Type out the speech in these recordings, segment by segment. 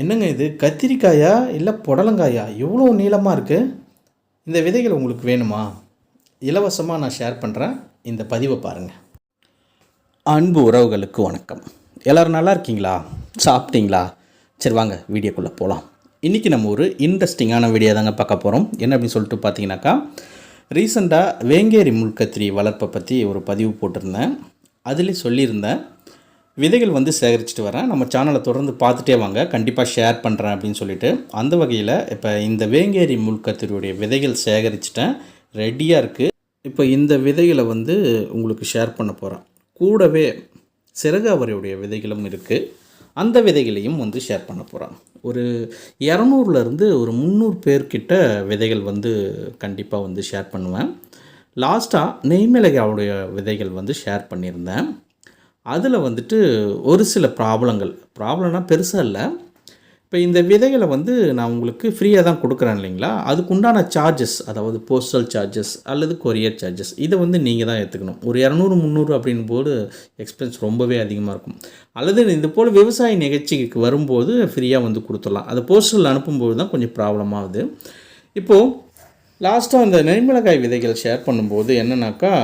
என்னங்க இது? கத்திரிக்காயா இல்லை புடலங்காயா? இவ்வளோ நீளமாக இருக்குது இந்த விதைகள் உங்களுக்கு வேணுமா? இலவசமாக நான் ஷேர் பண்ணுறேன் இந்த பதிவை பாருங்கள் அன்பு உறவுகளுக்கு வணக்கம். எல்லோரும் நல்லா இருக்கீங்களா? சாப்பிட்டீங்களா? சரி வாங்க வீடியோக்குள்ளே போகலாம் இன்றைக்கி நம்ம ஒரு இன்ட்ரெஸ்டிங்கான வீடியோ தாங்க பார்க்க போகிறோம் என்ன அப்படின்னு சொல்லிட்டு பார்த்தீங்கன்னாக்கா ரீசெண்டாக வேங்கேரி முள்கத்திரி வளர்ப்பை பற்றி ஒரு பதிவு போட்டிருந்தேன். அதில் சொல்லியிருந்தேன். விதைகள் வந்து சேகரிச்சுட்டு வரேன். நம்ம சேனலை தொடர்ந்து பார்த்துட்டே வாங்க. கண்டிப்பாக ஷேர் பண்ணுறேன் அப்படின்னு சொல்லிட்டு. அந்த வகையில் இப்போ இந்த வேங்கேரி முள்கத்திரியுடைய விதைகள் சேகரிச்சிட்டேன். ரெடியாக இருக்குது இப்போ இந்த விதைகளை வந்து உங்களுக்கு ஷேர் பண்ண போகிறேன் கூடவே சிறகாவரையுடைய விதைகளும் இருக்குது அந்த விதைகளையும் வந்து ஷேர் பண்ண போகிறேன் ஒரு இரநூறுலேருந்து ஒரு முந்நூறு பேர்கிட்ட விதைகள் வந்து கண்டிப்பாக வந்து ஷேர் பண்ணுவேன். லாஸ்ட்டாக நெய்மிளகாவுடைய விதைகள் வந்து ஷேர் பண்ணியிருந்தேன். அதில் வந்துட்டு ஒரு சில ப்ராப்ளங்கள். ப்ராப்ளம்னா பெருசாக இல்லை. இப்போ இந்த விதைகளை வந்து நான் உங்களுக்கு ஃப்ரீயாக தான் கொடுக்குறேன் இல்லைங்களா? அதுக்கு உண்டான சார்ஜஸ் அதாவது போஸ்டல் சார்ஜஸ் அல்லது கொரியர் சார்ஜஸ் இதை வந்து நீங்கள் தான் ஏற்றுக்கணும் ஒரு இரநூறு முந்நூறு அப்படின் போது எக்ஸ்பென்ஸ் ரொம்பவே அதிகமாக இருக்கும். அல்லது இது போல் விவசாய நிகழ்ச்சிக்கு வரும்போது ஃப்ரீயாக வந்து கொடுத்துடலாம். அது போஸ்டல் அனுப்பும்போது தான் கொஞ்சம் ப்ராப்ளம் ஆகுது. இப்போது லாஸ்ட்டாக அந்த நெய்மிளகாய் விதைகள் ஷேர் பண்ணும்போது என்னென்னாக்கா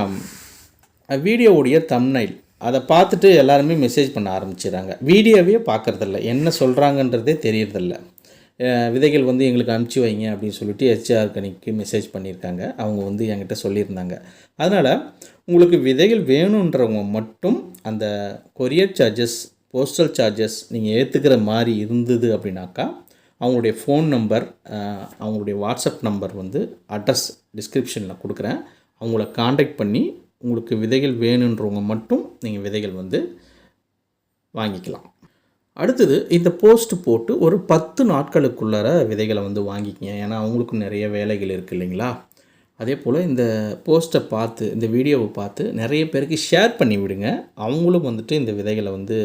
வீடியோவுடைய தம்னைல் அதை பார்த்துட்டு எல்லாருமே மெசேஜ் பண்ண ஆரம்பிச்சிடுறாங்க. வீடியோவே பார்க்குறதில்ல. என்ன சொல்கிறாங்கன்றதே தெரியறதில்ல. விதைகள் வந்து எங்களுக்கு அனுப்பிச்சி வைங்க அப்படின்னு சொல்லிட்டு ஹெச்ஆர் கணிக்கு மெசேஜ் பண்ணியிருக்காங்க. அவங்க வந்து என்கிட்ட சொல்லியிருந்தாங்க. அதனால் உங்களுக்கு விதைகள் வேணுன்றவங்க மட்டும் அந்த கொரியர் சார்ஜஸ் போஸ்டல் சார்ஜஸ் நீங்கள் ஏற்றுக்கிற மாதிரி இருந்தது அப்படின்னாக்கா அவங்களுடைய ஃபோன் நம்பர் அவங்களுடைய வாட்ஸ்அப் நம்பர் வந்து அட்ரஸ் டிஸ்கிரிப்ஷனில் கொடுக்குறேன். அவங்கள காண்டாக்ட் பண்ணி உங்களுக்கு விதைகள் வேணுன்றவங்க மட்டும் நீங்கள் விதைகள் வந்து வாங்கிக்கலாம். அடுத்தது இந்த போஸ்ட் போட்டு ஒரு பத்து நாட்களுக்குள்ளார விதைகளை வந்து வாங்கிக்கங்க. ஏன்னா அவங்களுக்கும் நிறைய வேலைகள் இருக்குது இல்லைங்களா? அதே போல் இந்த போஸ்ட்டை பார்த்து இந்த வீடியோவை பார்த்து நிறைய பேருக்கு ஷேர் பண்ணி விடுங்க. அவங்களும் வந்துட்டு இந்த விதைகளை வந்து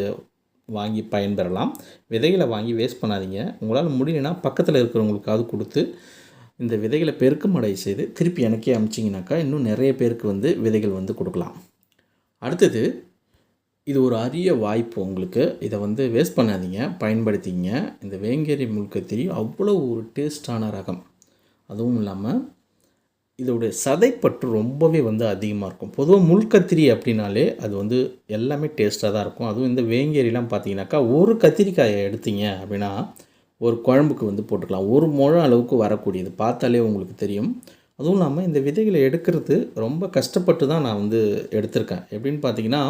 வாங்கி பயன்பெறலாம். விதைகளை வாங்கி வேஸ்ட் பண்ணாதீங்க. உங்களால் முடியலன்னா பக்கத்தில் இருக்கிறவங்களுக்காவது கொடுத்து இந்த விதைகளை பெருக்கமடை செய்து திருப்பி எனக்கே அமிச்சிங்கனாக்கா இன்னும் நிறைய பேருக்கு வந்து விதைகள் வந்து கொடுக்கலாம். அடுத்தது இது ஒரு அரிய வாய்ப்பு உங்களுக்கு. இதை வந்து வேஸ்ட் பண்ணாதீங்க பயன்படுத்திங்க. இந்த வேங்கேரி முழுக்கத்திரி அவ்வளோ ஒரு டேஸ்டான ரகம். அதுவும் இல்லாமல் இதோடைய சதைப்பற்று ரொம்பவே வந்து அதிகமாக இருக்கும். பொதுவாக முள்கத்திரி அப்படின்னாலே அது வந்து எல்லாமே டேஸ்ட்டாக தான் இருக்கும். அதுவும் இந்த வேங்கேரிலாம் பார்த்தீங்கன்னாக்கா ஒரு கத்திரிக்காயை எடுத்தீங்க அப்படின்னா ஒரு குழம்புக்கு வந்து போட்டுக்கலாம். ஒரு முழம் அளவுக்கு வரக்கூடியது. பார்த்தாலே உங்களுக்கு தெரியும். அதுவும் இல்லாமல் இந்த விதைகளை எடுக்கிறது ரொம்ப கஷ்டப்பட்டு தான் நான் வந்து எடுத்திருக்கேன். எப்படின்னு பார்த்தீங்கன்னா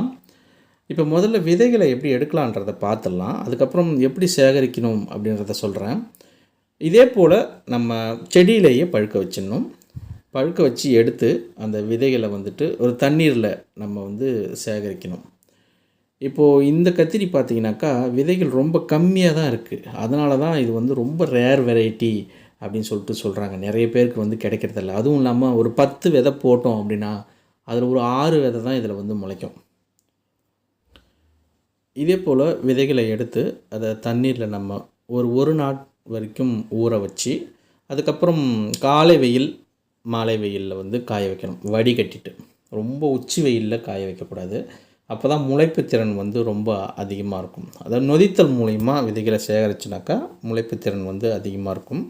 இப்போ முதல்ல விதைகளை எப்படி எடுக்கலான்றதை பார்த்துடலாம். அதுக்கப்புறம் எப்படி சேகரிக்கணும் அப்படின்றத சொல்கிறேன் இதே போல் நம்ம செடியிலேயே பழுக்க வச்சிடணும். பழுக்க வச்சு எடுத்து அந்த விதைகளை வந்துட்டு ஒரு தண்ணீரில் நம்ம வந்து சேகரிக்கணும். இப்போது இந்த கத்திரி பார்த்தீங்கன்னாக்கா விதைகள் ரொம்ப கம்மியாக தான் இருக்குது அதனால தான் இது வந்து ரொம்ப ரேர் வெரைட்டி அப்படின்னு சொல்லிட்டு சொல்கிறாங்க நிறைய பேருக்கு வந்து கிடைக்கிறதில்ல அதுவும் இல்லாமல் ஒரு பத்து விதை போட்டோம் அப்படின்னா அதில் ஒரு ஆறு விதை தான் இதில் வந்து முளைக்கும். இதே போல் விதைகளை எடுத்து அதை தண்ணீரில் நம்ம ஒரு ஒரு நாள் வரைக்கும் ஊற வச்சு அதுக்கப்புறம் காலை வெயில் மாலை வெயிலில் வந்து காய வைக்கணும். வடிகட்டிட்டு. ரொம்ப உச்சி வெயிலில் காய வைக்கக்கூடாது. அப்போ தான் முளைப்பு திறன் வந்து ரொம்ப அதிகமாக இருக்கும். அதாவது நொதித்தல் மூலிமா விதைகளை சேகரிச்சுனாக்கா முளைப்பு திறன் வந்து அதிகமாக இருக்கும்.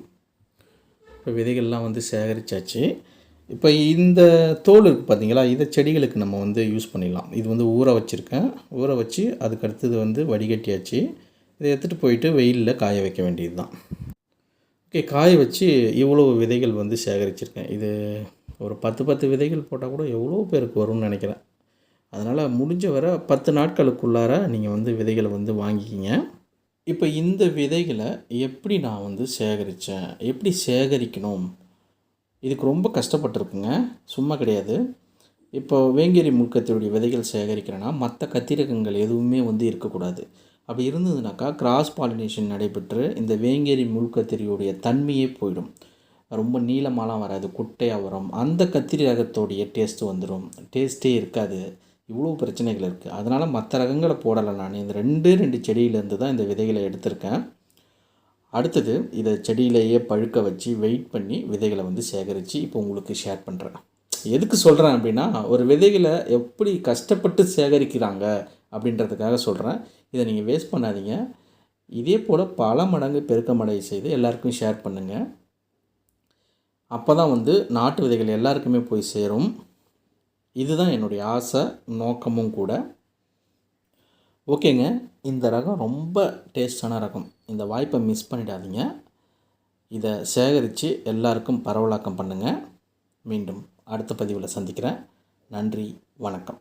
இப்போ விதைகள்லாம் வந்து சேகரித்தாச்சு இப்போ இந்த தோல் இருக்குது பார்த்தீங்களா இதை செடிகளுக்கு நம்ம வந்து யூஸ் பண்ணிடலாம். இது வந்து ஊற வச்சுருக்கேன். ஊற வச்சு அதுக்கு அடுத்தது வந்து வடிகட்டியாச்சு. இதை எடுத்துகிட்டு போயிட்டு வெயிலில் காய வைக்க வேண்டியது தான் ஓகே காய வச்சு இவ்வளோ விதைகள் வந்து சேகரிச்சிருக்கேன். இது ஒரு பத்து பத்து விதைகள் போட்டால் கூட எவ்வளோ பேருக்கு வரும்னு நினைக்கிறேன். அதனால் முடிஞ்ச வரை பத்து நாட்களுக்குள்ளார நீங்கள் வந்து விதைகளை வந்து வாங்கிக்கிங்க. இப்போ இந்த விதைகளை எப்படி நான் வந்து சேகரித்தேன் எப்படி சேகரிக்கணும்? இதுக்கு ரொம்ப கஷ்டப்பட்டிருக்குங்க. சும்மா கிடையாது. இப்போ வேங்கேரி முக்கத்தினுடைய விதைகள் சேகரிக்கிறேன்னா மற்ற கத்திரகங்கள் எதுவுமே வந்து இருக்கக்கூடாது. அப்படி இருந்ததுனாக்கா கிராஸ் பாலினேஷன் நடைபெற்று இந்த வேங்கேரி முள்கத்திரியுடைய தன்மையே போயிடும். ரொம்ப நீளமாலாம் வராது குட்டையாக வரும். அந்த கத்திரி ரகத்தோடைய டேஸ்ட்டு வந்துடும் டேஸ்ட்டே இருக்காது. இவ்வளோ பிரச்சனைகள் இருக்குது அதனால் மற்ற ரகங்களை போடலை நான். இந்த ரெண்டு ரெண்டு செடியிலேருந்து தான் இந்த விதைகளை எடுத்திருக்கேன். அடுத்தது இதை செடியிலேயே பழுக்க வச்சு வெயிட் பண்ணி விதைகளை வந்து சேகரித்து இப்போ உங்களுக்கு ஷேர் பண்ணுறேன் எதுக்கு சொல்கிறேன் அப்படின்னா ஒரு விதைகளை எப்படி கஷ்டப்பட்டு சேகரிக்கிறாங்க அப்படின்றதுக்காக சொல்கிறேன் இதை நீங்கள் வேஸ்ட் பண்ணாதீங்க. இதே போல் பல மடங்கு பெருக்கமடைய செய்து எல்லாருக்கும் ஷேர் பண்ணுங்கள் அப்போ தான் வந்து நாட்டு விதைகள் எல்லாருக்குமே போய் சேரும். இதுதான் என்னுடைய ஆசை நோக்கமும் கூட. ஓகேங்க இந்த ரகம் ரொம்ப டேஸ்டான ரகம். இந்த வாய்ப்பை மிஸ் பண்ணிடாதீங்க. இதை சேகரித்து எல்லாருக்கும் பரவலாக்கம் பண்ணுங்கள் மீண்டும் அடுத்த பதிவில் சந்திக்கிறேன். நன்றி வணக்கம்.